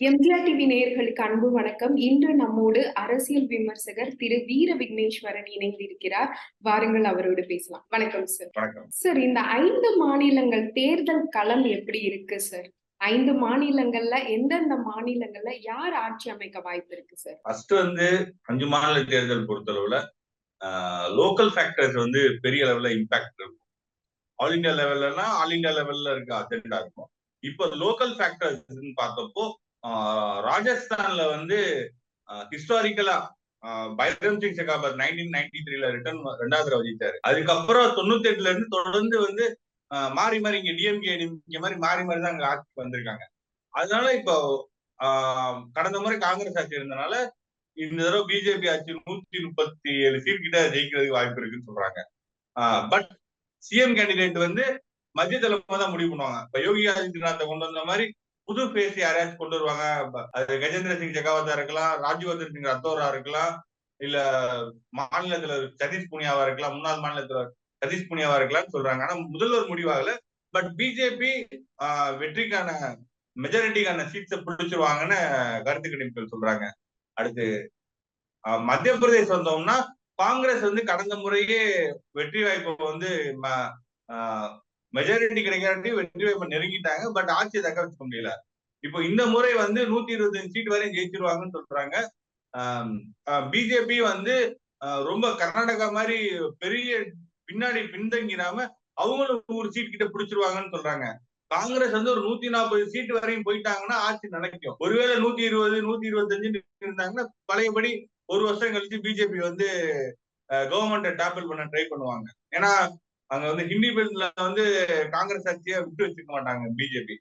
MGR TV நேயர்களுக்கு அன்பு வணக்கம். இன்று நம்மோடு அரசியல் விமர்சகர் திரு வீர விக்னேஸ்வரன் இணைந்திருக்கிறார். வாருங்கள் அவரோடு பேசலாம். வணக்கம் சார் சார் இந்த ஐந்து மாநிலங்கள் தேர்தல் களம் எப்படி இருக்கு சார் ஐந்து மாநிலங்கள்ல எந்தெந்த மாநிலங்கள்ல யார் ஆட்சி அமைக்க வாய்ப்பு இருக்கு சார் ஃபர்ஸ்ட் வந்து அஞ்சு மாநில தேர்தல் பொறுத்தளவுல லோக்கல் ஃபேக்டர்ஸ் வந்து பெரிய லெவல்ல இம்பாக்ட் இருக்கும். ஆல் இந்தியா லெவல்லனா ஆல் இந்தியா லெவல்ல இருக்க அஜெண்டா இருக்கும். இப்போ லோக்கல் ஃபேக்டர்ஸ் பார்த்தப்போ ராஜஸ்தான்ல வந்து ஹிஸ்டாரிக்கலா பைரம் சிங் செகாபத் நைன்டீன் நைன்டி த்ரீல ரிட்டர்ன் ரெண்டாவது தடவை ஜெயிச்சாரு. அதுக்கப்புறம் தொண்ணூத்தி எட்டுல இருந்து தொடர்ந்து வந்து மாறி மாறி இங்க டிஎம்கே டிஎம்கே மாதிரி மாறி மாறி தான் அங்க ஆட்சிக்கு வந்திருக்காங்க. அதனால இப்போ கடந்த முறை காங்கிரஸ் ஆட்சி இருந்தனால இந்த தடவை பிஜேபி ஆட்சி நூத்தி முப்பத்தி ஏழு சீட் கிட்ட ஜெயிக்கிறதுக்கு வாய்ப்பு இருக்குன்னு சொல்றாங்க. பட் சிஎம் கேண்டிடேட் வந்து மத்திய தலைமை தான் முடிவு பண்ணுவாங்க. இப்ப யோகி ஆதித்யநாத்தை கொண்டு வந்த மாதிரி புது பேசி யாரையாச்சும் கொண்டு வருவாங்க? அது கஜேந்திர சிங் ஜெகாவதா இருக்கலாம் ராஜ்யவர்தன் சிங் ரத்தோரா இருக்கலாம் இல்ல மாநிலத்துல சதீஷ் புனியாவா இருக்கலாம் முன்னாள் மாநிலத்துல சதீஷ் புனியாவா இருக்கலாம்னு சொல்றாங்க. ஆனா முதல்வர் முடிவாகல. பட் பிஜேபி வெற்றிக்கான மெஜாரிட்டிக்கான சீட்ஸை பிடிச்சிருவாங்கன்னு கருத்து கணிப்புகள் சொல்றாங்க. அடுத்து மத்திய பிரதேஷ் வந்தோம்னா காங்கிரஸ் வந்து கடந்த முறையே வெற்றி வாய்ப்பை வந்து மெஜாரிட்டி கிடைக்காட்டி வெற்றி வாய்ப்பை நெருங்கிட்டாங்க. பட் ஆட்சியை தக்க வச்சுக்க முடியல. இப்போ இந்த முறை வந்து நூத்தி இருபத்தஞ்சு சீட் வரையும் ஜெயிச்சிருவாங்கன்னு சொல்றாங்க. பிஜேபி வந்து ரொம்ப கர்நாடகா மாதிரி பெரிய பின்னாடி பின்தங்கிடாம அவங்களும் ஒரு சீட் கிட்ட பிடிச்சிருவாங்கன்னு சொல்றாங்க. காங்கிரஸ் வந்து ஒரு நூத்தி நாற்பது சீட் வரையும் போயிட்டாங்கன்னா ஆட்சி நினைக்கும் ஒருவேளை நூத்தி இருபது நூத்தி இருபத்தஞ்சு இருந்தாங்கன்னா பழையபடி ஒரு வருஷம் கழிச்சு பிஜேபி வந்து கவர்மெண்ட்டை டேப்பிள் பண்ண ட்ரை பண்ணுவாங்க. ஏன்னா அங்க வந்து ஹிந்தி பெல்ட்ல வந்து காங்கிரஸ் ஆட்சியை விட்டு வச்சுக்க மாட்டாங்க பிஜேபி.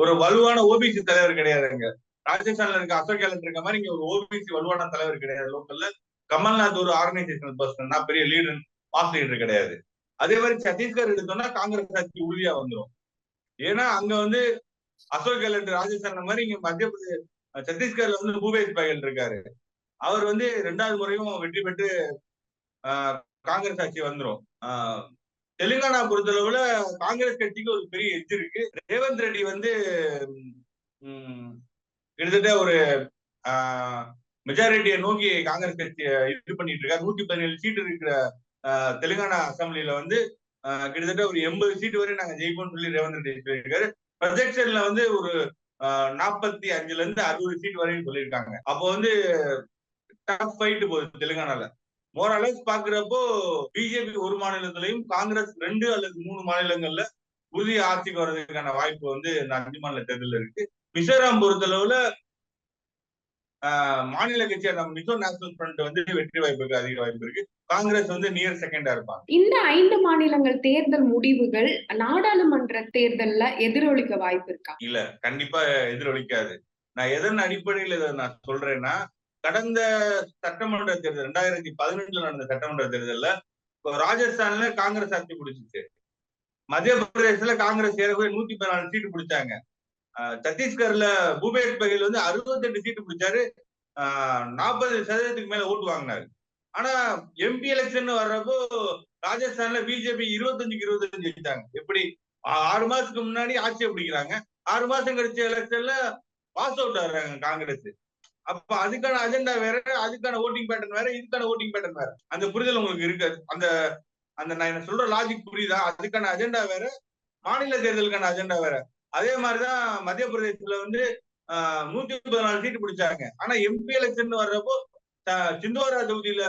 ஒரு வலுவான ஓபிசி தலைவர் கிடையாதுங்க. ராஜஸ்தான்ல இருக்க அசோக் கேலண்ட் இருக்க மாதிரி இங்க ஒரு ஓபிசி வலுவான தலைவர் கிடையாது. லோக்கல்ல கமல்நாத் ஒரு ஆர்கனைசேஷனல் பர்சன் நான் பெரிய லீடர் மாஸ் லீடர் கிடையாது. அதே மாதிரி சத்தீஸ்கர் எடுத்தோம்னா காங்கிரஸ் ஆட்சி உறுதியா வந்துடும் ஏன்னா அங்க வந்து அசோக் கெலட் ராஜஸ்தான் மாதிரி இங்க மத்திய பிரதேஷ் சத்தீஸ்கர்ல வந்து பூபேஷ் பகல் இருக்காரு. அவர் வந்து ரெண்டாவது முறையும் வெற்றி பெற்று காங்கிரஸ் ஆட்சி வந்துடும் தெலுங்கானா பொறுத்தளவுல காங்கிரஸ் கட்சிக்கு ஒரு பெரிய எஜ் இருக்கு. ரேவந்த் ரெட்டி வந்து கிட்டத்தட்ட ஒரு மெஜாரிட்டியை நோக்கி காங்கிரஸ் கட்சி இது பண்ணிட்டு இருக்காரு. நூத்தி பதினேழு சீட் இருக்கிற தெலுங்கானா அசம்பிளில வந்து கிட்டத்தட்ட ஒரு எண்பது சீட் வரை நாங்க ஜெயிப்போம்னு சொல்லி ரேவந்த் ரெட்டி சொல்லியிருக்காரு. ப்ரொஜெக்ஷன்ல வந்து ஒரு நாற்பத்தி அஞ்சுல இருந்து அறுபது சீட் வரையும் சொல்லியிருக்காங்க. அப்போ வந்து டஃப் போகுது தெலுங்கானால. மோரலஸ் பாக்குறப்போ பிஜேபி ஒரு மாநிலத்திலையும் காங்கிரஸ் ரெண்டு அல்லது மூணு மாநிலங்கள்ல உறுதி ஆட்சிக்கு வர்றதுக்கான வாய்ப்பு வந்து இந்த அஞ்சு மாநில தேர்தல் இருக்கு. மிசோராம் பொறுத்தளவுல மாநில கட்சியான மிசோ நேஷனல் ஃப்ரண்ட் வந்து வெற்றி வாய்ப்புக்கு அதிக வாய்ப்பு இருக்கு. காங்கிரஸ் வந்து நியர் செகண்டா இருப்பாங்க. இந்த ஐந்து மாநிலங்கள் தேர்தல் முடிவுகள் நாடாளுமன்ற தேர்தல்ல எதிரொலிக்க வாய்ப்பு இருக்கா? இல்ல கண்டிப்பா எதிரொலிக்காது. நான் எதன் அடிப்படையில் இதை நான் சொல்றேன்னா கடந்த சட்டமன்ற தேர்தல் ரெண்டாயிரத்தி பதினெட்டுல நடந்த சட்டமன்ற தேர்தல்ல ராஜஸ்தான்ல காங்கிரஸ் ஆட்சி பிடிச்சிச்சு மத்திய பிரதேசத்துல காங்கிரஸ் ஏறக்குறைய நூத்தி பதினாலு சீட்டு பிடிச்சாங்க. சத்தீஸ்கர்ல பூபேஷ் பகேல் வந்து அறுபத்தெட்டு சீட்டு பிடிச்சாரு. நாற்பது சதவீதத்துக்கு மேல ஓட்டு வாங்கினாரு. ஆனா எம்பி எலெக்ஷன் வர்றப்போ ராஜஸ்தான்ல பிஜேபி இருபத்தஞ்சுக்கு இருபத்தஞ்சு வச்சுட்டாங்க எப்படி? ஆறு மாசத்துக்கு முன்னாடி ஆட்சியை பிடிக்கிறாங்க. ஆறு மாசம் கழிச்ச எலெக்ஷன்ல பாஸ் அவுட் ஆடுறாங்க காங்கிரஸ். அப்ப அதுக்கான அஜெண்டா வேற அதுக்கான ஓட்டிங் பேட்டர்ன் வேற இதுக்கான ஓட்டிங் பேட்டர்ன் வேற. அந்த புரிதல் உங்களுக்கு இருக்காது. அந்த அந்த நான் சொல்ற லாஜிக் புரியுதா? அதுக்கான அஜெண்டா வேற மாநில தேர்தலுக்கான அஜெண்டா வேற. அதே மாதிரிதான் மத்திய பிரதேசத்துல வந்து நூத்தி பதினாலு சீட்டு பிடிச்சாங்க. ஆனா எம்பி எலெக்ஷன் வர்றப்போ சிந்தோரா தொகுதியில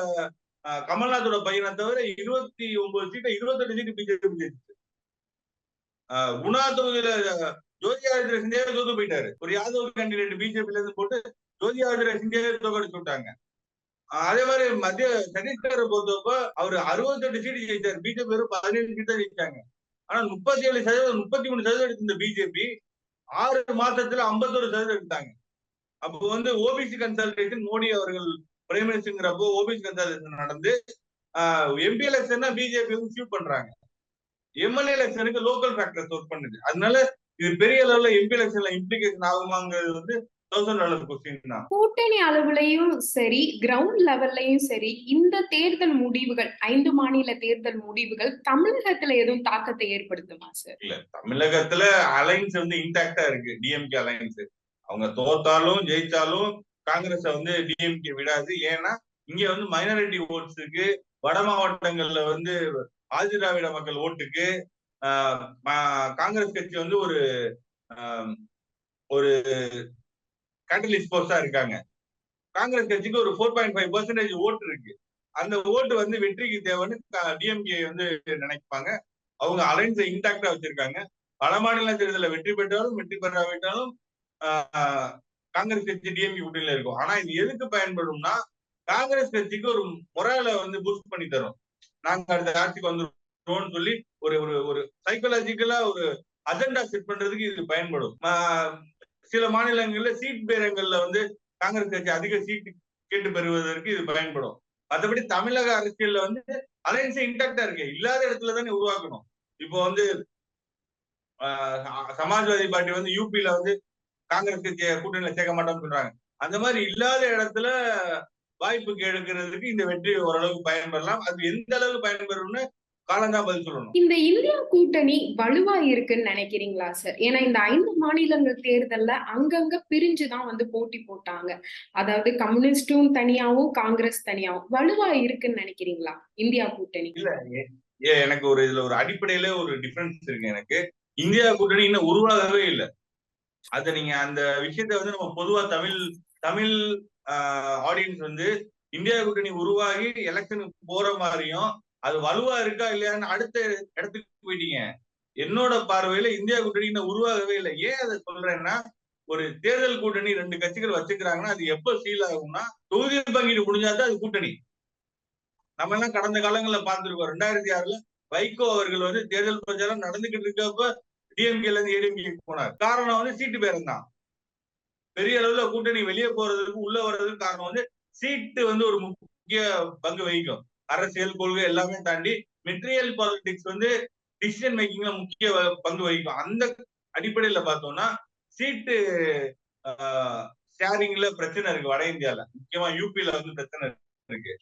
கமல்நாத்தோட பையனை தவிர இருபத்தி ஒன்பது சீட்டை இருபத்தெட்டு சீட்டு பிஜேபி ஜெயிச்சு குணா தொகுதியில ஜோதி ஆதித்ய சிந்தியாவே தோத்து போயிட்டாரு. ஒரு யாதவ் கேண்டிடேட் பிஜேபில இருந்து போட்டு ஜோதி ஆதித்ய சிந்தியாவே தோக்கடிச்சு விட்டாங்க அதே மாதிரி மத்திய சத்தீஸ்கரை பொறுத்தப்போ அவர் அறுபத்தெட்டு சீட்டு ஜெயிச்சார். பிஜேபி வெறும் பதினேழு சீட்டை ஜெயிச்சாங்க. ஆனா முப்பத்தி ஏழு சதவீதம் முப்பத்தி மூணு சதவீதம் எடுத்திருந்த பிஜேபி ஆறு மாசத்துல ஐம்பத்தோரு சதவீதம் எடுத்தாங்க. அப்போ வந்து ஓபிசி கன்சல்டேஷன் மோடி அவர்கள் பிரைம் அப்போ ஓபிசி கன்சல்டேஷன் நடந்து எம்பி எலெக்ஷன் பிஜேபி வந்து ஷூட் பண்றாங்க. எம்எல்ஏ எலெக்ஷனுக்கு லோக்கல் ஃபேக்டர்ஸ் ஒர்க் பண்ணுது. அதனால இது பெரிய லெவல்ல எம்பி எலெக்ஷன்ல இம்ப்ளிகேஷன் ஆகுமாங்கிறது வந்து கூட்டணி அளவுலயும் சரி கிரவுண்ட் லெவல்லையும் சரி இந்த தேர்தல் முடிவுகள் ஐந்து மாநில தேர்தல் முடிவுகள் தமிழகத்துல எதுவும் தாக்கத்தை ஏற்படுத்துமா சார் இல்ல தமிழகத்துல அலைன்ஸ் வந்து இன்டாக்டா இருக்கு டிஎம்கே அலைன்ஸ் அவங்க தோத்தாலும் ஜெயிச்சாலும் காங்கிரஸ் வந்து டிஎம்கே விடாது. ஏன்னா இங்க வந்து மைனாரிட்டி ஓட்ஸுக்கு வட மாவட்டங்கள்ல வந்து ஆதிதிராவிட மக்கள் ஓட்டுக்கு காங்கிரஸ் கட்சி வந்து ஒரு ஒரு கேட்டலிஸ்ட் போர்ஸா இருக்காங்க. காங்கிரஸ் கட்சிக்கு ஒரு ஃபோர் பாயிண்ட் ஃபைவ் பர்சன்டேஜ் ஓட்டு இருக்கு. அந்த ஓட்டு வந்து வெற்றிக்கு தேவைன்னு டிஎம்கே வந்து நினைப்பாங்க. அவங்க அலைன்ஸை இன்டாக்டா வச்சிருக்காங்க. பல மாநில தேர்தலில் வெற்றி பெற்றாலும் வெற்றி பெறாவிட்டாலும் காங்கிரஸ் கட்சி டிஎம்கே கூட்டணியில இருக்கும். ஆனா இது எதுக்கு பயன்படும்னா காங்கிரஸ் கட்சிக்கு ஒரு முறையில வந்து பூஸ்ட் பண்ணி தரும். நாங்க அடுத்த ஆட்சிக்கு வந்துருவோம்னு சொல்லி ஒரு ஒரு ஒரு சைக்கலாஜிக்கலா ஒரு அஜெண்டா செட் பண்றதுக்கு இது பயன்படும். சில மாநிலங்கள்ல சீட் பேரங்கள்ல வந்து காங்கிரஸ் கட்சி அதிக சீட்டு கேட்டு பெறுவதற்கு இது பயன்படும். மற்றபடி தமிழக அரசியல்ல வந்து அலைன்ஸ் இன்டாக்டா இருக்கு. இல்லாத இடத்துல தானே உருவாக்கணும். இப்போ வந்து சமாஜ்வாதி பார்ட்டி வந்து யூபியில வந்து காங்கிரஸ் கட்சியை கூட்டணியில சேர்க்க மாட்டோம்னு சொல்றாங்க. அந்த மாதிரி இல்லாத இடத்துல வாய்ப்பு எடுக்கிறதுக்கு இந்த வெற்றி ஓரளவுக்கு பயன்பெறலாம் அது எந்த அளவுக்கு பயன்பெறும்னு காலந்தான் பதில் சொல்லணும். இந்த இந்தியா கூட்டணி வலுவா இருக்குன்னு நினைக்கிறீங்களா சார் ஏன்னா இந்த ஐந்து மாநிலங்கள் தேர்தல்ல அங்கங்க பிரிஞ்சுதான் வந்து போட்டி போட்டாங்க. அதாவது கம்யூனிஸ்டும் தனியாவும் காங்கிரஸ் தனியாவும். வலுவா இருக்குன்னு நினைக்கிறீங்களா இந்தியா கூட்டணி? இல்ல ஏ எனக்கு ஒரு இதுல ஒரு அடிப்படையில ஒரு டிஃபரன்ஸ் இருக்கு எனக்கு. இந்தியா கூட்டணி இன்னும் உருவாகவே இல்லை. அத நீங்க அந்த விஷயத்த வந்து நம்ம பொதுவா தமிழ் தமிழ் ஆடியன்ஸ் வந்து இந்தியா கூட்டணி உருவாகி எலெக்ஷனுக்கு போற மாதிரியும் அது வலுவா இருக்கா இல்லையான்னு அடுத்த இடத்துக்கு போயிட்டீங்க. என்னோட பார்வையில இந்தியா கூட்டணி உருவாகவே இல்லை. ஏன் அதை சொல்றேன்னா ஒரு தேர்தல் கூட்டணி ரெண்டு கட்சிகள் வச்சுக்கிறாங்கன்னா அது எப்ப சீல் ஆகும்னா தொகுதி பங்கீடு முடிஞ்சாதான் அது கூட்டணி. நம்ம எல்லாம் கடந்த காலங்கள்ல பார்த்திருக்கோம். ரெண்டாயிரத்தி ஆறுல வைகோ அவர்கள் வந்து தேர்தல் பிரச்சாரம் நடந்துகிட்டு இருக்கப்ப டிஎம்கேல இருந்து ஏடிஎம்கே போனார். காரணம் வந்து சீட்டு பேரம் தான். பெரிய அளவுல கூட்டணி வெளியே போறதுக்கு உள்ள வர்றதுக்கு காரணம் வந்து சீட்டு வந்து ஒரு முக்கிய பங்கு வகிக்கும். அரசியல் கொள்கை எல்லாமே தாண்டி மெட்டீரியல் பாலிடிக்ஸ் வந்து டிசிஷன் மேக்கிங்ல முக்கிய பங்கு வகிக்கும். அந்த அடிப்படையில பார்த்தோம்னா சீட்டு ஷேரிங்ல பிரச்சனை இருக்கு வட இந்தியால. முக்கியமா யூபில வந்து பிரச்சனை இருக்கு.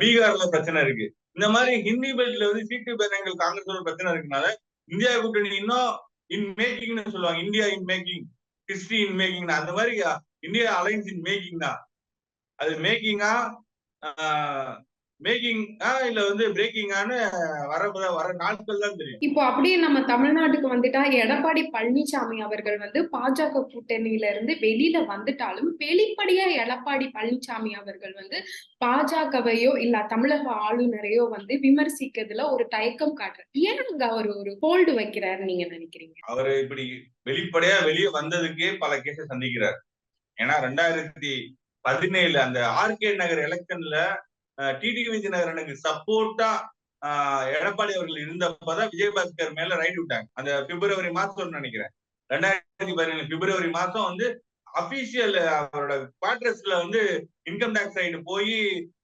பீகார்ல பிரச்சனை இருக்கு. இந்த மாதிரி ஹிந்தி பெல்ட்ல வந்து சீட்டு பேரங்கள் காங்கிரஸோட பிரச்சனை இருக்குனால இந்தியா கூட்டணி இன்னும் இன் மேக்கிங்னு சொல்லுவாங்க. India in making history in making அந்த மாதிரி இந்தியா அலைன்ஸ் இன் மேக்கிங் தான். அது மேக்கிங்கா மேக்கிங்கா இல்ல வந்து பிரேக்கிங்கான்னு வர வர நாட்கள் தான் தெரியும். இப்போ அப்படியே நம்ம தமிழ்நாட்டுக்கு வந்துட்டா எடப்பாடி பழனிசாமி அவர்கள் வந்து பாஜக கூட்டணியில இருந்து வெளியில வந்துட்டாலும் வெளிப்படையா எடப்பாடி பழனிசாமி அவர்கள் வந்து பாஜகவையோ இல்ல தமிழக ஆளுநரையோ வந்து விமர்சிக்கிறதுல ஒரு தயக்கம் காட்டுறாரு. ஏன் அங்க அவர் ஒரு ஹோல்டு வைக்கிறாரு நீங்க நினைக்கிறீங்க? அவர் இப்படி வெளிப்படையா வெளியே வந்ததுக்கே பல கேஸை சந்திக்கிறார். ஏன்னா ரெண்டாயிரத்தி பதினேழு அந்த ஆர்கே நகர் எலெக்ஷன்ல டிடிவி விஜயநகரனுக்கு சப்போர்ட்டா எடப்பாடி அவர்கள் இருந்தப்பதான் விஜயபாஸ்கர் மேல ரைட் விட்டாங்க. அந்த பிப்ரவரி மாசம் நினைக்கிறேன். ரெண்டாயிரத்தி பதினேழு பிப்ரவரி மாசம் வந்து அபிஷியல் அவரோட குவார்டர்ஸ்ல வந்து இன்கம் டேக்ஸ் சைடு போய்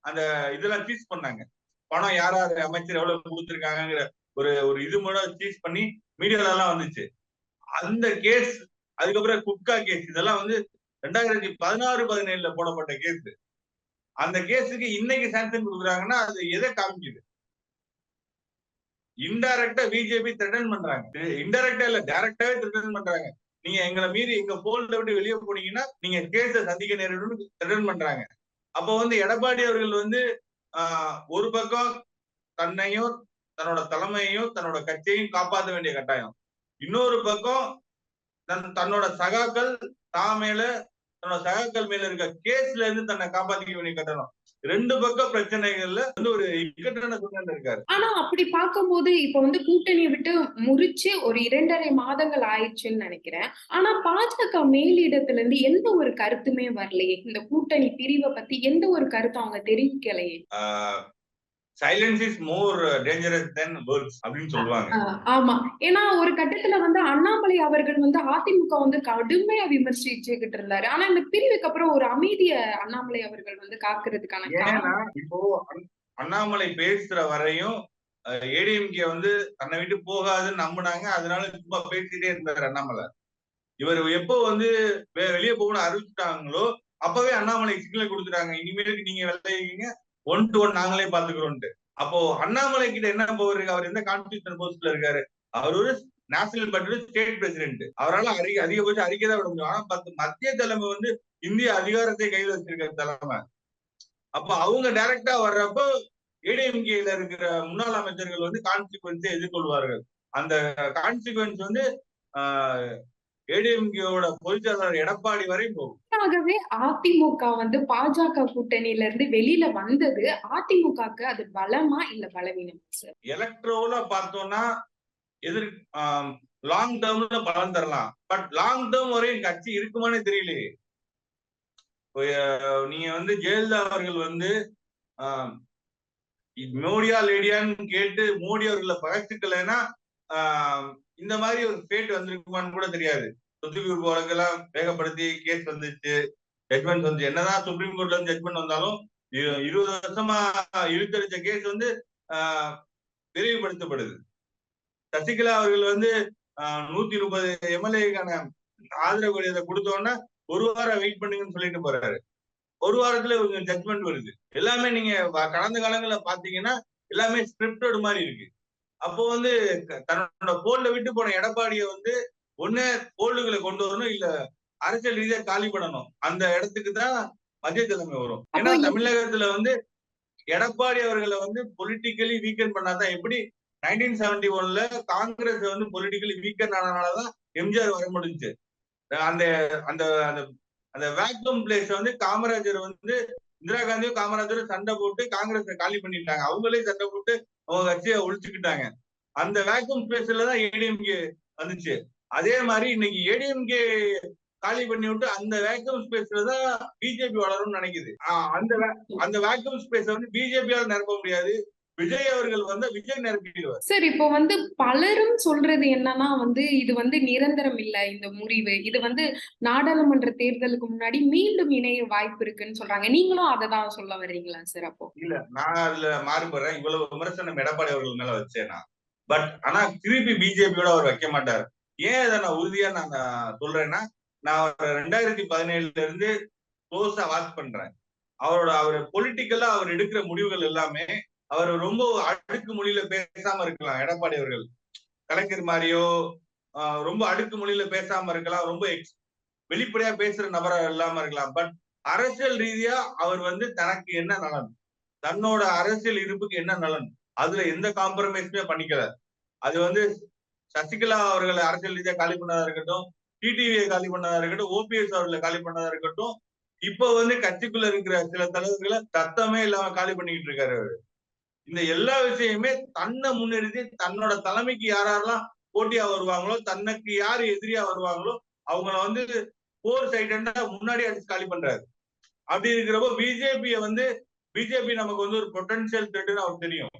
அந்த இதெல்லாம் சீஸ் பண்ணாங்க. பணம் யார் யார் அமைச்சர் எவ்வளவு கொடுத்துருக்காங்கிற ஒரு ஒரு இது மூலம் சீஸ் பண்ணி மீடியால எல்லாம் வந்துச்சு. அந்த கேஸ் அதுக்கப்புறம் குட்கா கேஸ் இதெல்லாம் வந்து ரெண்டாயிரத்தி பதினாறு பதினேழுல போடப்பட்ட கேஸ் அந்த கேஸுக்கு இன்னைக்கு சாங்ஷன் கொடுக்குறாங்கன்னா அது எதை காமிக்குது? இன்டைரக்டா பிஜேபி த்ரெட்டன் பண்றாங்க. இன்டைரக்டா இல்ல டைரக்டாவே த்ரெட்டன் பண்றாங்க. நீங்க எங்களை மீறி எங்க போல்ட விட்டு வெளியே போனீங்கன்னா நீங்க கேஸ சந்திக்க நேரிடும் த்ரெட்டன் பண்றாங்க. அப்போ வந்து எடப்பாடி அவர்கள் வந்து ஒரு பக்கம் தன்னையும் தன்னோட தலைமையையும் தன்னோட கட்சியையும் காப்பாற்ற வேண்டிய கட்டாயம். இன்னொரு பக்கம் தன் தன்னோட சகாக்கள் தான் மேல தன்னோட சகாக்கள் மேல இருக்க கேஸ்ல இருந்து தன்னை காப்பாத்திக்க வேண்டிய கட்டணம். ரெண்டு பக்கம் பிரச்சனைகள்ல வந்து ஒரு இக்கட்டான சூழ்நிலை இருக்காரு. ஆனா அப்படி பார்க்கும்போது இப்ப வந்து கூட்டணியை விட்டு முறிச்சு ஒரு இரண்டரை மாதங்கள் ஆயிடுச்சுன்னு நினைக்கிறேன். ஆனா பாஜக மேலிடத்துல இருந்து எந்த ஒரு கருத்துமே வரலையே. இந்த கூட்டணி பிரிவை பத்தி எந்த ஒரு கருத்தும் அவங்க தெரிவிக்கலையே. Silence is more dangerous than words அப்படின்னு சொல்லுவாங்க. ஆமா. ஏன்னா ஒரு கட்டத்துல வந்து அண்ணாமலை அவர்கள் வந்து அதிமுக வந்து கடுமையா விமர்சிச்சுக்கிட்டு இருந்தாரு. ஆனா இந்த பிரிவுக்கு அப்புறம் ஒரு அமைதிய அண்ணாமலை அவர்கள் வந்து காக்குறதுக்கான ஏன்னா இப்போ அண்ணாமலை பேசுற வரையும் ஏடிஎம்கே வந்து தன்னை விட்டு போகாதுன்னு நம்பினாங்க. அதனால சும்மா பேசிட்டே இருந்தாரு அண்ணாமலை. இவர் எப்போ வந்து வெளியே போகணும்னு அறிவிச்சுட்டாங்களோ அப்பவே அண்ணாமலை சிக்னல் கொடுத்துட்டாங்க. இனிமேலுக்கு நீங்க விளையாடுங்க ஒன் டு ஒன் நாங்களே பாத்துக்கிறோம்ட்டு அப்போ அண்ணாமலை கிட்ட என்ன பவர் இருக்கு? அவர் எந்த கான்ஸ்டியூஷன் போஸ்ட்ல இருக்காரு? அவர் ஒரு நேஷனல் பட்ஜெட் ஸ்டேட் பிரசிடென்ட் அவரால் அறி அதிகபட்சம் அறிக்கை தான் விட முடியும். ஆனா பத்து மத்திய தலைமை வந்து இந்திய அதிகாரத்தை கையில் வச்சிருக்கிற தலைமை. அப்ப அவங்க டைரக்டா வர்றப்போ ஏடிஎம்கேல இருக்கிற முன்னாள் அமைச்சர்கள் வந்து கான்சிக்வன்ஸை எதிர்கொள்வார்கள். அந்த கான்சிக்வன்ஸ் வந்து ஏடிஎம்கேவோட பொதுச்செயலாளர் எடப்பாடி வரை போகும். ஆகவே அதிமுக வந்து பாஜக கூட்டணியில இருந்து வெளியில வந்தது அதிமுகக்கு அது பலமா இல்ல பலவீனமா எலக்ட்ரோல பார்த்தோம்னா எதிர் லாங் டேர்ம்ல பலன் தரலாம். பட் லாங் டேர்ம் வரையும் கட்சி இருக்குமானே தெரியலையே. நீங்க வந்து ஜெயலலிதா அவர்கள் வந்து மோடியா லேடியான்னு கேட்டு மோடி அவர்களை பகச்சுக்கலைன்னா இந்த மாதிரி ஒரு ஃபேட் வந்திருக்குமான்னு கூட தெரியாது. சொத்துக்குவிப்பு எல்லாம் வேகப்படுத்தி கேஸ் வந்துச்சு ஜட்மெண்ட் வந்து என்னதான் சுப்ரீம் கோர்ட்ல இருந்து ஜட்மெண்ட் வந்தாலும் இருபது வருஷமா இழுத்தடிச்ச கேஸ் வந்து ஆஹ், விரிவுபடுத்தப்படுது. சசிகலா அவர்கள் வந்து ஆஹ், நூத்தி முப்பது எம்எல்ஏக்கான ஆதரவு கடிதத்தை கொடுத்தோன்னா ஒரு வாரம் வெயிட் பண்ணுங்கன்னு சொல்லிட்டு போறாரு. ஒரு வாரத்துல இவங்க ஜட்மெண்ட் வருது. எல்லாமே நீங்க கடந்த காலங்களில் பாத்தீங்கன்னா எல்லாமே ஸ்கிரிப்டட் மாதிரி இருக்கு. அப்போ வந்து தன்னோட போல்ல விட்டு போன எடப்பாடியை வந்து ஒண்ணு போல்டுகளை கொண்டு வரணும் இல்ல அரசியல் ரீதியா காலி பண்ணணும். அந்த இடத்துக்கு தான் மத்திய தலைமை வரும். ஏன்னா தமிழகத்துல வந்து எடப்பாடி அவர்களை வந்து பொலிட்டிக்கலி வீக்கன் பண்ணாதான் எப்படி நைன்டீன் செவன்டி ஒன்ல காங்கிரஸ் வந்து பொலிட்டிக்கலி வீக்கன் ஆனதுனாலதான் எம்ஜிஆர் வர அந்த அந்த அந்த அந்த வேக்யூம் பிளேஸ் வந்து காமராஜர் வந்து இந்திரா காந்தியும் காமராஜரும் சண்டை போட்டு காங்கிரஸ் காலி பண்ணிட்டாங்க. அவங்களே சண்டை போட்டு அவங்க கட்சியை ஒழிச்சுக்கிட்டாங்க. அந்த வேக்யூம் ஸ்பேஸ்ல தான் ஏடிஎம்கே வந்துச்சு. அதே மாதிரி இன்னைக்கு ஏடிஎம்கே காலி பண்ணி விட்டு அந்த வேக்யூம் ஸ்பேஸ்ல தான் பிஜேபி வளரும்னு நினைக்குது. ஆஹ் அந்த அந்த வேக்யூம் ஸ்பேஸ் வந்து பிஜேபியால நிரப்ப முடியாது? விஜய் அவர்கள் வந்து விஜய் நிரப்பிடுவார் சார் இப்போ வந்து பலரும் சொல்றது என்னன்னா வந்து இது வந்து நிரந்தரம் இல்ல இந்த முறிவு. இது வந்து நாடாளுமன்ற தேர்தலுக்கு முன்னாடி மீண்டும் இணைய வாய்ப்பு இருக்குன்னு சொல்றாங்க. நீங்களும் அதை தான் சொல்ல வர்றீங்களா சார் அப்போ? இல்ல நான் அதுல மாறுபடுறேன். இவ்வளவு விமர்சனம் எடப்பாடி அவர்கள் மேல வச்சேனா பட் ஆனா திருப்பி பிஜேபியோட அவர் வைக்க மாட்டார். ஏன் இதை நான் உறுதியா நான் சொல்றேன்னா நான் ரெண்டாயிரத்தி பதினேழுல இருந்து க்ளோஸா வாட்ச் பண்றேன். அவரோட அவர் பொலிட்டிக்கலா அவர் எடுக்கிற முடிவுகள் எல்லாமே அவர் ரொம்ப அடுக்கு மொழியில பேசாம இருக்கலாம். எடப்பாடி அவர்கள். கலைஞர் மாதிரியோ ரொம்ப அடுக்கு மொழியில பேசாம இருக்கலாம். ரொம்ப வெளிப்படையா பேசுற நபரா இல்லாம இருக்கலாம். பட் அரசியல் ரீதியா அவர் வந்து தனக்கு என்ன நலன்? தன்னோட அரசியல் இருப்புக்கு என்ன நலன்? அதுல எந்த காம்ப்ரமைஸுமே பண்ணிக்கல. அது வந்து சசிகலா அவர்களை அரசியல் ரீதியா காலி பண்ணதா இருக்கட்டும் டிடிவியை காலி பண்ணதா இருக்கட்டும் ஓபிஎஸ் அவர்களை காலி பண்ணதா இருக்கட்டும் இப்போ வந்து கட்சிக்குள்ள இருக்கிற சில தலைவர்களை தத்தமே இல்லாம காலி பண்ணிக்கிட்டு இருக்காரு அவரு. இந்த எல்லா விஷயமே தன்னை முன்னிறுத்தி தன்னோட தலைமைக்கு யாரெல்லாம் போட்டியா வருவாங்களோ தன்னுக்கு யார் எதிரியா வருவாங்களோ அவங்கள வந்து போர் சைடண்டா முன்னாடி அடிச்சு காலி பண்றாரு. அப்படி இருக்கிறப்போ பிஜேபிய வந்து பிஜேபி நமக்கு வந்து ஒரு பொட்டன்சியல் த்ரெட்னு அவருக்கு தெரியும்.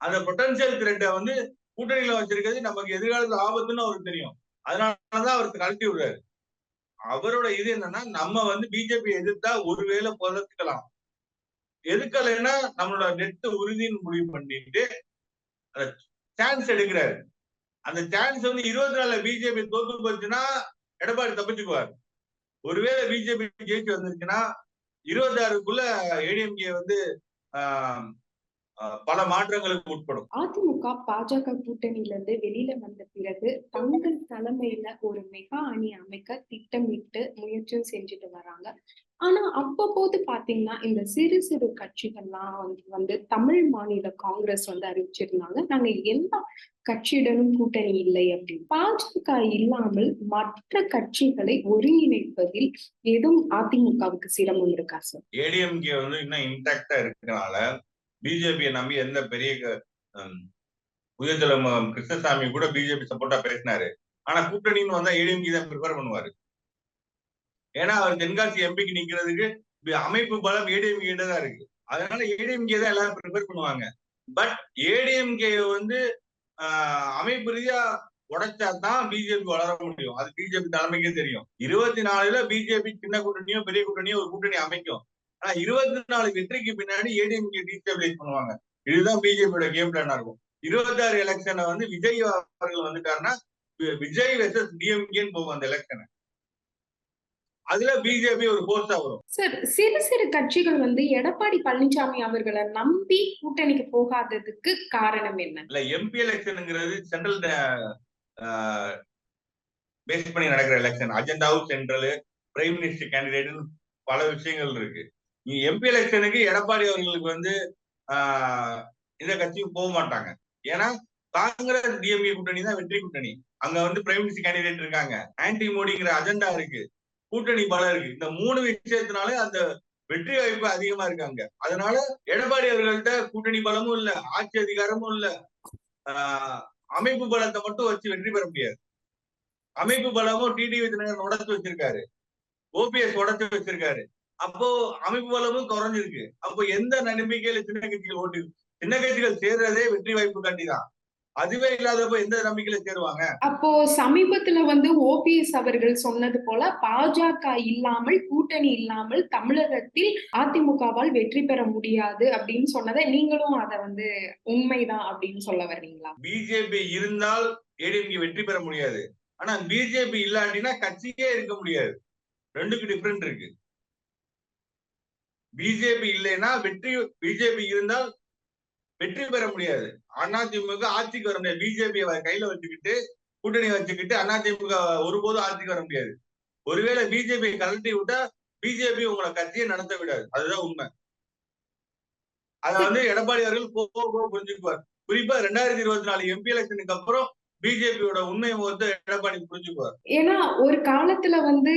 அந்த பொட்டன்சியல் த்ரெட்டை வந்து கூட்டணியில வச்சிருக்கிறது நமக்கு எதிர்காலத்துல ஆபத்துன்னு அவருக்கு தெரியும். அதனாலதான் அவருக்கு கழட்டி விடுறாரு. அவரோட இது என்னன்னா நம்ம வந்து பிஜேபி எதிர்த்தா ஒருவேளை புதத்துக்கலாம் எதுக்கலைன்னா நம்மளோட நெட் உறுதின்னு முடிவு பண்ணிட்டு சான்ஸ் எடுக்கிறாரு. அந்த சான்ஸ் வந்து இருபத்தி நாலுல பிஜேபி தோத்து போச்சுன்னா எடப்பாடி தப்பிச்சுக்குவார். ஒருவேளை பிஜேபி ஜெயிச்சு வந்துருச்சுன்னா இருபத்தி ஆறுக்குள்ள ஏடிஎம்கே வந்து ஆஹ், பல மாற்றங்களுக்கு உட்படும். அதிமுக பாஜக கூட்டணியில இருந்து வெளியில வந்த பிறகு தங்கள் தலைமையில ஒரு மெகா அணி அமைக்க திட்டமிட்டு முயற்சியும் செஞ்சுட்டு வராங்க. ஆனா அப்பப்போது பாத்தீங்கன்னா இந்த சிறு சிறு கட்சிகள்லாம் வந்து வந்து தமிழ் மாநில காங்கிரஸ் வந்து அறிவிச்சிருந்தாங்க. நாங்க எந்த கட்சியுடனும் கூட்டணி இல்லை அப்படின்னு. பாஜக இல்லாமல் மற்ற கட்சிகளை ஒருங்கிணைப்பதில் எதுவும் அதிமுகவுக்கு சிரமம் இருக்கா சார்? ஏடிஎம்கே வந்து இன்னும் இன்டாக்டா இருக்கிறனால பிஜேபியை நம்பி எந்த பெரிய க- கிருஷ்ணசாமி கூட பிஜேபி சப்போர்ட்டா பேசினாரு. ஆனா கூட்டணின்னு வந்தா ஏடிஎம்கே தான் ப்ரிஃபர் பண்ணுவாரு. ஏன்னா அவர் தென்காசி எம்பிக்கு நிக்கிறதுக்கு அமைப்பு பலம் ஏடிஎம்கே தான் இருக்கு. அதனால ஏடிஎம்கே தான் எல்லாரும் ப்ரிப்பேர் பண்ணுவாங்க. பட் ஏடிஎம்கே வந்து அமைப்பு ரீதியா உடைச்சா தான் பிஜேபி வளர முடியும். அது பிஜேபி தலைமைக்கே தெரியும். இருபத்தி நாலுல பிஜேபி சின்ன கூட்டணியோ பெரிய கூட்டணியோ ஒரு கூட்டணி அமைக்கும். ஆனா இருபத்தி நாலு வெற்றிக்கு பின்னாடி ஏடிஎம்கே டீஸ்டபிளைஸ் பண்ணுவாங்க. இதுதான் பிஜேபியோட கேம் பிளானா இருக்கும். இருபத்தாறு எலெக்ஷன்ல வந்து விஜய் அவர்கள் வந்துட்டாருன்னா விஜய் வெர்சஸ் டிஎம்கேன்னு போகும் அந்த எலெக்ஷனை அதுல பிஜேபி ஒரு போஸ்டா வரும். சார் சிறு சிறு கட்சிகள் வந்து எடப்பாடி பழனிசாமி அவர்களை நம்பி கூட்டணிக்கு போகாததுக்கு காரணம் என்ன? இல்ல எம்பி எலெக்ஷனுங்கிறது சென்ட்ரல் பேஸ் பண்ணி நடக்கிற எலெக்ஷன் அஜெண்டாவும் சென்ட்ரல் பிரைம் மினிஸ்டர் கேண்டிடேட்னு பல விஷயங்கள் இருக்கு. நீ எம்பி எலெக்ஷனுக்கு எடப்பாடி அவர்களுக்கு வந்து இந்த கட்சிக்கு போக மாட்டாங்க. ஏன்னா காங்கிரஸ் டிஎம்கே கூட்டணி தான் வெற்றி கூட்டணி. அங்க வந்து பிரைம் மினிஸ்டர் கேண்டிடேட் இருக்காங்க. ஆன்டி மோடிங்கிற அஜெண்டா இருக்கு. கூட்டணி பலம் இருக்கு. இந்த மூணு விஷயத்தினாலே அந்த வெற்றி வாய்ப்பு அதிகமா இருக்காங்க அதனால எடப்பாடி அவர்கள்ட்ட கூட்டணி பலமும் இல்ல ஆட்சி அதிகாரமும் இல்ல. ஆஹ் அமைப்பு பலத்தை மட்டும் வச்சு வெற்றி பெற முடியாது. அமைப்பு பலமும் டிடி விஜயநகர் உடச்சு வச்சிருக்காரு. ஓபிஎஸ் உடச்சு வச்சிருக்காரு. அப்போ அமைப்பு பலமும் குறைஞ்சிருக்கு. அப்போ எந்த நம்பிக்கையில சின்ன கட்சிகள் ஓட்டு சின்ன கட்சிகள் சேர்றதே வெற்றி வாய்ப்பு காட்டிதான். அதுவே இல்லாதப்போ எந்த நம்பிக்கையில சேருவாங்க? அப்போ சமீபத்துல வந்து ஓபிஎஸ் அவர்கள் சொன்னது போல பாஜக இல்லாமல் கூட்டணி இல்லாமல் தமிழகத்தில் அதிமுகவால் வெற்றி பெற முடியாது அப்படின்னு சொன்னதை நீங்களும் அதை வந்து உண்மைதான் அப்படின்னு சொல்ல வர்றீங்களா? பிஜேபி இருந்தால் ஏடிஎம்கே வெற்றி பெற முடியாது. ஆனா பிஜேபி இல்லாட்டினா கட்சியே இருக்க முடியாது. ரெண்டுக்கு டிஃபரெண்ட் இருக்கு. பிஜேபி இல்லைன்னா வெற்றி பிஜேபி இருந்தால் வெற்றி பெற முடியாது. அதிமுக ஆட்சிக்கு வர முடியாது. பிஜேபி கையில வச்சுக்கிட்டு கூட்டணி வச்சுக்கிட்டு அதிமுக ஒருபோதும் ஆட்சிக்கு வர முடியாது. ஒருவேளை பிஜேபி கலட்டி விட்டா பிஜேபி உங்களை கட்சியை நடத்த விடாது. அதுதான் உண்மை. அத வந்து எடப்பாடி அவர்கள் போக புரிஞ்சுக்குவார். குறிப்பா ரெண்டாயிரத்தி இருபத்தி நாலு எம்பி எலெக்ஷனுக்கு அப்புறம் பிஜேபியோட உண்மை முகத்தை எடப்பாடி புரிஞ்சுக்குவார். ஏன்னா ஒரு காலத்துல வந்து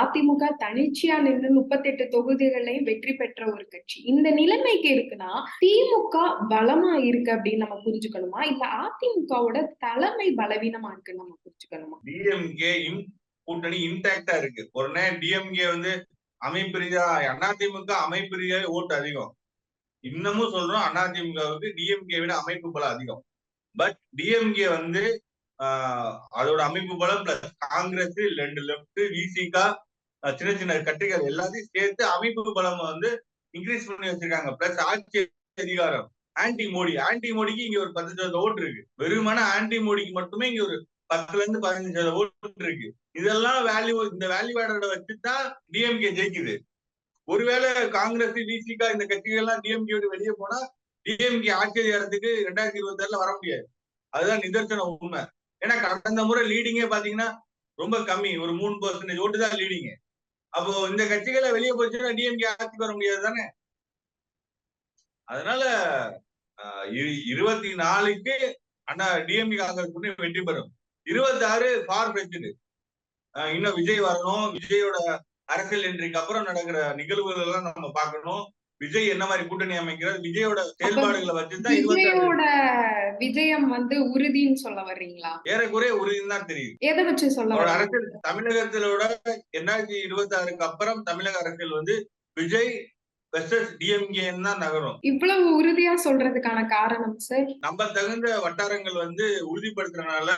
அதிமுக தனிச்சையா நின்று முப்பத்தெட்டு தொகுதிகளையும் வெற்றி பெற்ற ஒரு கட்சி. இந்த நிலைமைக்கு இருக்குன்னா திமுக பலமா இருக்கு அப்படின்னு நம்ம புரிஞ்சுக்கணுமா? இல்ல அதிமுகவோட தலைமை பலவீனமா இருக்குன்னு நம்ம புரிஞ்சுக்கணுமா? டிஎம்கே கூட்டணி இன்டாக்டா இருக்கு. உடனே டிஎம்கே வந்து அமைப்பு ரீதியா அதிமுக அமைப்பு ரீதியாவே ஓட்டு அதிகம். இன்னமும் சொல்றோம் அதிமுகவுக்கு டிஎம்கே விட அமைப்பு பலம் அதிகம். பட் டிஎம்கே வந்து அதோட அமைப்பு பலம் பிளஸ் காங்கிரஸ் ரெண்டு லெப்ட் விசிகா சின்ன சின்ன கட்சிகள் எல்லாத்தையும் சேர்த்து அமைப்பு பலம் வந்து இன்க்ரீஸ் பண்ணி வச்சிருக்காங்க. பிளஸ் ஆட்சி அதிகாரம் ஆன்டி மோடி ஆன்டி மோடிக்கு இங்க ஒரு பத்து சதவீத ஓட்டு இருக்கு. வெறுமான ஆன்டி மோடிக்கு மட்டுமே இங்க ஒரு பத்துல இருந்து பதினஞ்சு சதவீத ஓட்டு இருக்கு. இதெல்லாம் வேல்யூ இந்த வேல்யூ ஆடோட வச்சுதான் டிஎம்கே ஜெயிக்குது. ஒருவேளை காங்கிரஸ் விசிகா இந்த கட்சிகள் எல்லாம் டிஎம்கே வெளியே போனா டிஎம்கே ஆட்சி அதிகாரத்துக்கு ரெண்டாயிரத்தி இருபத்தி ஆறுல வர முடியாது. அதுதான் நிதர்சன உண்மை. ஏன்னா கடந்த முறை லீடிங்கே பாத்தீங்கன்னா ரொம்ப கம்மி ஒரு மூணு பர்சன்டேஜ் ஓட்டு தான் லீடிங் அப்போ இந்த கட்சிகளை வெளியே போச்சுன்னா டிஎம்கே ஆட்சிக்கு வர முடியாது தானே? அதனால இருபத்தி நாலுக்கு அண்ணா டிஎம்கே காங்கிரஸ் கூட்டணி வெற்றி பெறும். இருபத்தி ஆறு ஃபார் பெச்சுடு இன்னும் விஜய் வரணும். விஜயோட அரசியல் இன்றைக்கு அப்புறம் நடக்கிற நிகழ்வுகள் எல்லாம் நம்ம பார்க்கணும். விஜய் என்ன மாதிரி கூட்டணி அமைக்கிறார்? விஜயோட செயல்பாடுகளை வச்சுதான் விஜயோட விஜயம் வந்து உறுதின்னு சொல்ல வர்றீங்களா? ஏறக்குறைய உறுதின்னு தான் தெரியுது. எதை வச்சு சொல்ல அரசியல் தமிழகத்திலோட ரெண்டாயிரத்தி இருபத்தி ஆறுக்கு அப்புறம் தமிழக அரசியல் வந்து விஜய் நகரும். இவ்வளவு உறுதியா சொல்றதுக்கான காரணம் சார்? நம்ம தகுந்த வட்டாரங்கள் வந்து உறுதிப்படுத்துறதுனால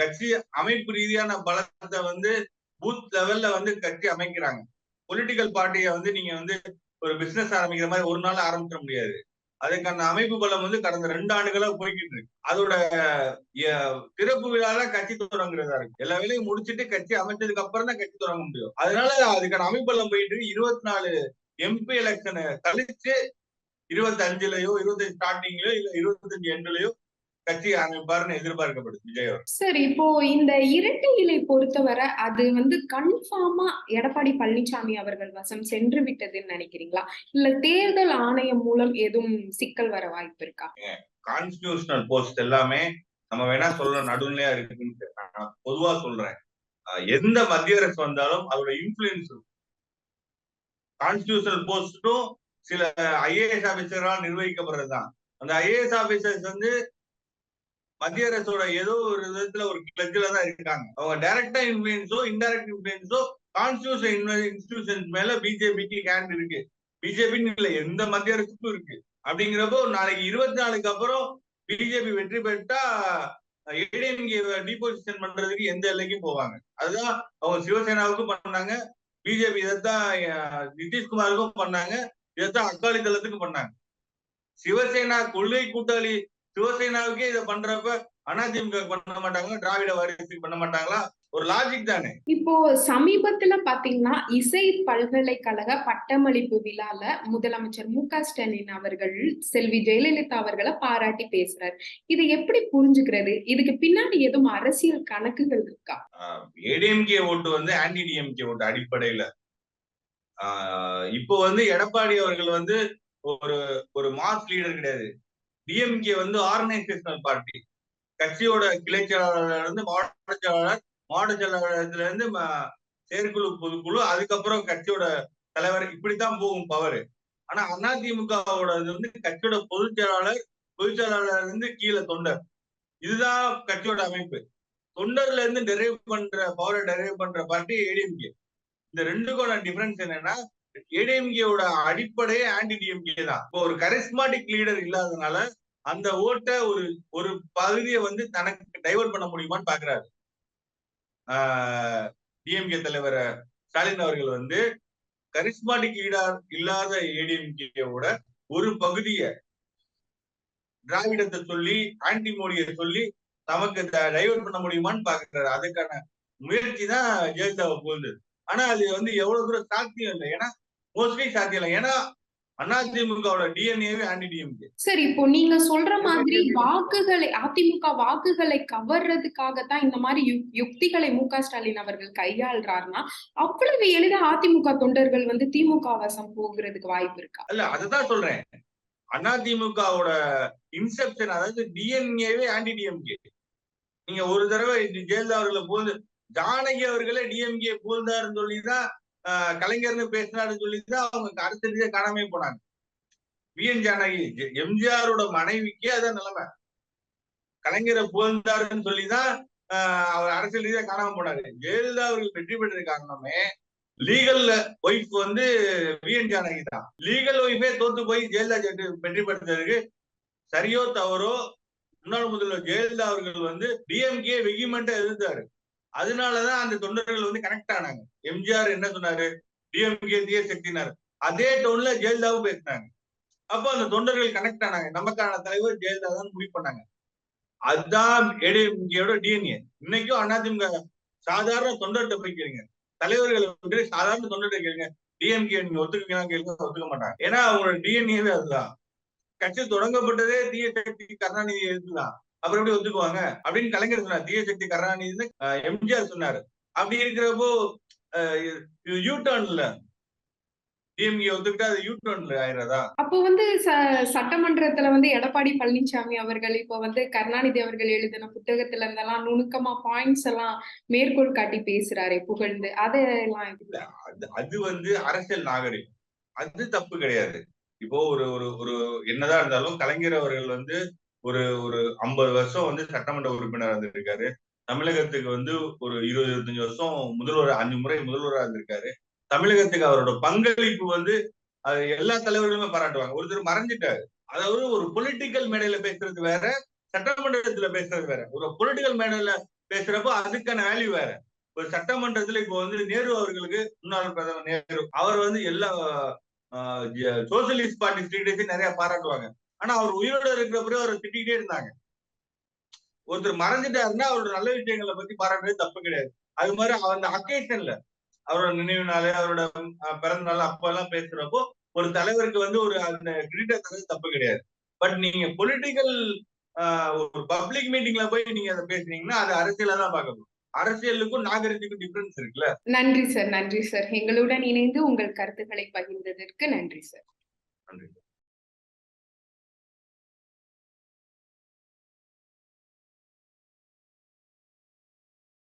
கட்சி அமைப்பு ரீதியான பலத்தை வந்து பூத் லெவல்ல வந்து கட்சி அமைக்கிறாங்க. பொலிட்டிக்கல் பார்ட்டியை வந்து நீங்க வந்து ஒரு பிசினஸ் ஆரம்பிக்கிற மாதிரி ஒரு நாள் ஆரம்பிக்க முடியாது. அதுக்கான அமைப்பு பலம் வந்து கடந்த ரெண்டு ஆண்டுகளா போய்கிட்டு இருக்கு. அதோட திறப்பு விழா தான் கட்சி தொடங்குறதா இருக்கு. எல்லா வேலையும் முடிச்சிட்டு கட்சி அமைச்சதுக்கு அப்புறம் தான் கட்சி தொடங்க முடியும். அதனால அதுக்கான அமைப்பு பலம் போயிட்டு இருக்கு. இருபத்தி நாலு எம்பி எலெக்ஷனை கழிச்சு இருபத்தி அஞ்சுலயோ இருபத்தஞ்சு ஸ்டார்டிங்லயோ இல்ல இருபத்தஞ்சு எண்ட்லயோ கட்சி ஆரம்பிப்பாருன்னு எதிர்பார்க்கப்படுது விஜய் சார் இப்போ இந்த இரட்டை இலை பொறுத்தவரை அது வந்து கன்ஃபார்மா எடப்பாடி பழனிசாமி அவர்கள் வசம் சென்று விட்டதுன்னு நினைக்கிறீங்களா? இல்ல தேர்தல் ஆணையம் மூலம் எதுவும் சிக்கல் வர வாய்ப்பு இருக்கா? கான்ஸ்டிடியூஷனல் போஸ்ட் எல்லாமே நம்ம வேணா சொல்லலாம் நடுநிலையா இருக்குன்னு நான் பொதுவா சொல்றேன். எந்த மத்திய அரசு வந்தாலும் அதோட இன்ஃபுளுன்ஸ் இருக்கும். கான்ஸ்டிடியூஷனல் போஸ்டும் சில ஐஏஎஸ் ஆபீசரால் நிர்வகிக்கப்படுறதுதான். அந்த ஐஏஎஸ் ஆபீசர்ஸ் வந்து மத்திய அரசோட ஏதோ ஒரு விதத்துல ஒரு கிளச்சில தான் இருக்காங்க. அவங்க டைரக்டா இன்ஃபுளுன்ஸோ இன்டைரக்ட் இன்ஃபுளுன்ஸோ கான்ஸ்டியூஷன் இன்ஸ்டிடியூஷன்ஸ் மேல பிஜேபிக்கு ஹேண்ட் இருக்கு. பிஜேபின்னு இல்ல எந்த மத்திய அரசுக்கும் இருக்கு. அப்படிங்கிறப்போ நாளைக்கு இருபத்தி நாலுக்கு அப்புறம் பிஜேபி வெற்றி பெற்றா ஏடிஎம்கே டிபோசிஷன் பண்றதுக்கு எந்த எல்லைக்கும் போவாங்க. அதுதான் அவங்க சிவசேனாவுக்கும் பண்ணாங்க. பிஜேபி இதைத்தான் நிதிஷ்குமாருக்கும் பண்ணாங்க. இதைத்தான் அக்காலி தளத்துக்கும் பண்ணாங்க. சிவசேனா கொள்கை கூட்டாளி சிவசேனாவுக்கே இதை பண்றப்ப அதிமுக பண்ண மாட்டாங்க திராவிட வாரியத்துக்கு பண்ண மாட்டாங்களா? ஒரு லாஜிக் தானே. இப்போ சமீபத்துல பாத்தீங்கன்னா இசை பல்கலைக்கழக பட்டமளிப்பு விழால முதலமைச்சர் மு க ஸ்டாலின் அவர்கள் செல்வி ஜெயலலிதா அவர்களை பாராட்டி பேசுறாரு. இதை எப்படி புரிஞ்சுக்கிறது? இதுக்கு பின்னாடி எதுவும் அரசியல் கணக்குகள் இருக்கா? ஏடிஎம்கே ஓட்டு வந்து ஆன்டி டிஎம்கே ஓட்டு அடிப்படையில. இப்போ வந்து எடப்பாடி அவர்கள் வந்து ஒரு ஒரு மாஸ் லீடர் கிடையாது. டிஎம்கே வந்து ஆர்கனைசேஷனல் பார்ட்டி. கட்சியோட கிளை செயலாளர்ல இருந்து மாவட்ட செயலாளர் மாவட்ட செயலாளர்ல இருந்து செயற்குழு பொதுக்குழு அதுக்கப்புறம் கட்சியோட தலைவர். இப்படித்தான் போகும் பவர். ஆனா அதிமுகவோட இது வந்து கட்சியோட பொதுச் செயலாளர் பொதுச் செயலாளர் இருந்து கீழே தொண்டர். இதுதான் கட்சியோட அமைப்பு. தொண்டர்ல இருந்து டெரைவ் பண்ற பவரை டெரைவ் பண்ற பார்ட்டி ஏடிஎம்கே. இந்த ரெண்டுக்கான டிஃபரன்ஸ் என்னன்னா ஏடிஎம்கேயோட அடிப்படையே ஆன்டி டிஎம்கே தான். இப்போ ஒரு கரிஸ்மாட்டிக் லீடர் இல்லாதனால அந்த ஓட்டை ஒரு ஒரு பகுதியை வந்து தனக்கு டைவர்ட் பண்ண முடியுமான்னு பாக்குறாரு. டிஎம்கே தலைவர் ஸ்டாலின் அவர்கள் வந்து கரிஸ்மாட்டிக் லீடர் இல்லாத ஏடிஎம்கேவோட ஒரு பகுதியை திராவிடத்தை சொல்லி ஆன்டி மோடியை சொல்லி நமக்கு டைவர்ட் பண்ண முடியுமான்னு பாக்குறாரு. அதுக்கான முயற்சி தான் ஜெயலலிதாவை போகுது ஆனா அது வந்து எவ்வளவு தூரம் சாத்தியம் இல்லை. ஏன்னா மோஸ்ட்லி சாத்தியம் இல்லை. ஏன்னா அதிமுகவோட டிஎன்ஏவே ஆன்டி டிஎம்கே சரி இப்போ நீங்க சொல்ற மாதிரி வாக்குகளை அதிமுக வாக்குகளை கவர்றதுக்காகத்தான் இந்த மாதிரி யுக்திகளை மு க ஸ்டாலின் அவர்கள் கையாள்றாருன்னா அவ்வளவு எளிதா அதிமுக தொண்டர்கள் வந்து திமுக வசம் போகிறதுக்கு வாய்ப்பு இருக்கா? அல்ல அதுதான் சொல்றேன். அதிமுகவோட இன்செப்ஷன் அதாவது டிஎன்ஏவே ஆன்டி டிஎம்கே நீங்க ஒரு தடவை ஜெயலலிதா அவர்களை புகழ்ந்து ஜானகி அவர்களே டிஎம்கே புகழ்ந்தாருன்னு சொல்லிதான் கலைஞர்னு பேசினாருன்னு சொல்லிட்டு அவங்க அரசியலே காணாமே போனாங்க. வி. என். ஜானகி ஜெ- எம்ஜிஆரோட மனைவிக்கே அதான் நிலைமை. கலைஞரை புகழ்ந்தாருன்னு சொல்லிதான் ஆஹ், அவர் அரசியல் ரீதியா காணாம போனாரு. ஜெயலலிதா அவர்கள் வெற்றி பெற்றது காரணமே லீகல் ஒய்ஃப் வந்து வி. என். ஜானகி தான். லீகல் ஒய்ஃபே தோத்து போய் ஜெயலலிதா வெற்றி பெற்றதற்கு சரியோ தவறோ முன்னாள் முதல்வர் ஜெயலலிதா அவர்கள் வந்து டிஎம்கே வெகிமெண்டா எதிர்த்தாரு. அதனாலதான் அந்த தொண்டர்கள் வந்து கனெக்ட் ஆனாங்க. எம்ஜிஆர் என்ன சொன்னாரு? டிஎம்கே தீய சக்தினாரு அதே டவுன்ல ஜெயலலிதாவும் பேசினாங்க. அப்போ அந்த தொண்டர்கள் கனெக்ட் ஆனாங்க. நமக்கான தலைவர் ஜெயலலிதா தான் முடிவு பண்ணாங்க. அதுதான் ஏடிஎம்கேயோட டிஎன்ஏ இன்னைக்கும் அதிமுக சாதாரண தொண்டர்கிட்ட போய் கேளுங்க. தலைவர்களை வந்து சாதாரண தொண்டர்கிட்ட கேளுங்க. டிஎம்கே நீங்க ஒத்துக்குவீங்களா கேளுங்க. ஒத்துக்க மாட்டாங்க. ஏன்னா அவங்களோட டிஎன்ஏவே அதுதான். கட்சி தொடங்கப்பட்டதே தீய சக்தி கருணாநிதி எதிர்த்துதான் அப்புறம் எப்படி ஒத்துக்குவாங்க? அப்படின்னு கலைஞர் சொன்னார். தீய சக்தி கருணாநிதி எம்ஜிஆர் சொன்னாரு. அப்படி இருக்கிறப்போ யூ டர்ன்ல அப்போ வந்து சட்டமன்றத்துல வந்து எடப்பாடி பழனிசாமி அவர்கள் இப்போ வந்து கருணாநிதி அவர்கள் எழுதின புத்தகத்துல இருந்தெல்லாம் நுணுக்கமா பாயிண்ட்ஸ் எல்லாம் மேற்கோள் காட்டி பேசுறாரு புகழ்ந்து. அதெல்லாம் அது வந்து அரசியல் நாகரிகம். அது தப்பு கிடையாது. இப்போ ஒரு ஒரு ஒரு என்னதான் இருந்தாலும் கலைஞர் அவர்கள் வந்து ஒரு ஒரு ஐம்பது வருஷம் வந்து சட்டமன்ற உறுப்பினராக இருந்திருக்காரு தமிழகத்துக்கு வந்து ஒரு இருபது இருபத்தஞ்சு வருஷம் முதல்வர் அஞ்சு முறை முதல்வராக இருந்திருக்காரு தமிழகத்துக்கு அவரோட பங்களிப்பு வந்து அது எல்லா தலைவர்களுமே பாராட்டுவாங்க. ஒருத்தர் மறைஞ்சிட்டாரு. அதாவது ஒரு பொலிட்டிக்கல் மேடையில பேசுறது வேற சட்டமன்றத்துல பேசுறது வேற. ஒரு பொலிட்டிக்கல் மேடையில பேசுறப்போ அதுக்கான வேல்யூ வேற. ஒரு சட்டமன்றத்துல இப்போ வந்து நேரு அவர்களுக்கு முன்னாள் பிரதமர் நேரு அவர் வந்து எல்லா சோசியலிஸ்ட் பார்ட்டி லீடர்ஸையும் நிறைய பாராட்டுவாங்க. ஆனா அவர் உயிரோட இருக்கிற பிறகு அவரை திட்டிகிட்டே இருந்தாங்க. ஒருத்தர் மறைஞ்சிட்டாருன்னா அவரோட நல்ல விஷயங்களை பத்தி பாராட்டுறது தப்பு கிடையாது. அது மாதிரி அந்த அக்கேஷன்ல அவரோட நினைவு நாள் அவரோட பிறந்த நாள் அப்ப எல்லாம் பேசுறப்போ ஒரு தலைவருக்கு வந்து ஒரு அந்த கிரீட்டை தரது தப்பு கிடையாது. பட் நீங்க பொலிட்டிக்கல் ஒரு பப்ளிக் மீட்டிங்ல போய் நீங்க அதை பேசுனீங்கன்னா அது அரசியலா தான் பார்க்கணும் அரசியலுக்கும் நாகரிகத்துக்கும் டிஃபரன்ஸ் இருக்குல்ல. நன்றி சார் நன்றி சார். எங்களுடன் இணைந்து உங்கள் கருத்துக்களை பகிர்ந்ததற்கு நன்றி சார். நன்றி